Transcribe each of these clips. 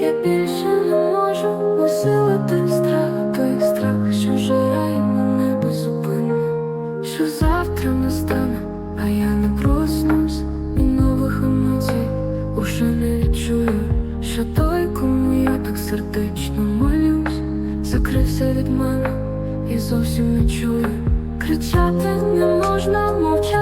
не можу усилити страх, той страх, що жирає мене безупинно, що завтра настане, а я не проснусь і нових емоцій уже не відчую, що той, кому я так сердечно молюсь, закрився від мене і зовсім не чую. Кричати не можна, мовчать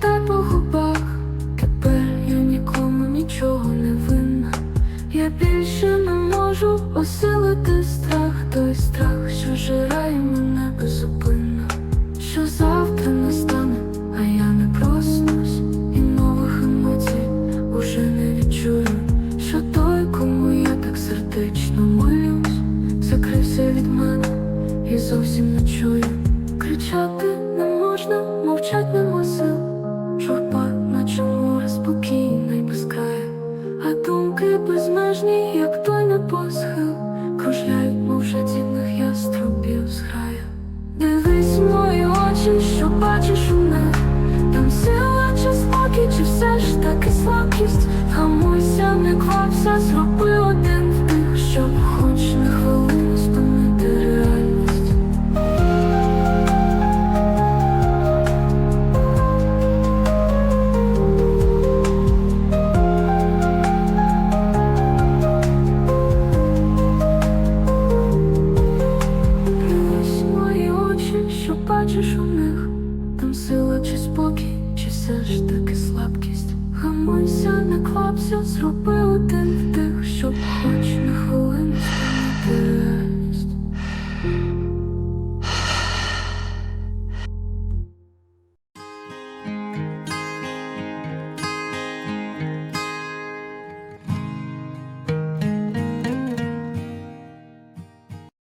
читай по губах. Тепер я нікому нічого не винна. Я більше не можу осилити страх, той страх, що жирає мене безупинно. Що завтра настане, а я не проснусь, і нових емоцій уже не відчую. Що той, кому я так сердечно молюсь, закрився від мене і зовсім не чую. Кричати не можна, мовчать нема сил. Безмежні, як той небосхил, кружляють, мов жадібних яструбів зграю. Дивись в мої очі, що бачиш у них. Там сила чи спокій, чи все ж таки слабкість? Хамуйся, не квапся, зроби бачиш у них Там сила чи спокій, чи все ж таки слабкість? Хамуйся, не квапся, зроби один вдих, щоб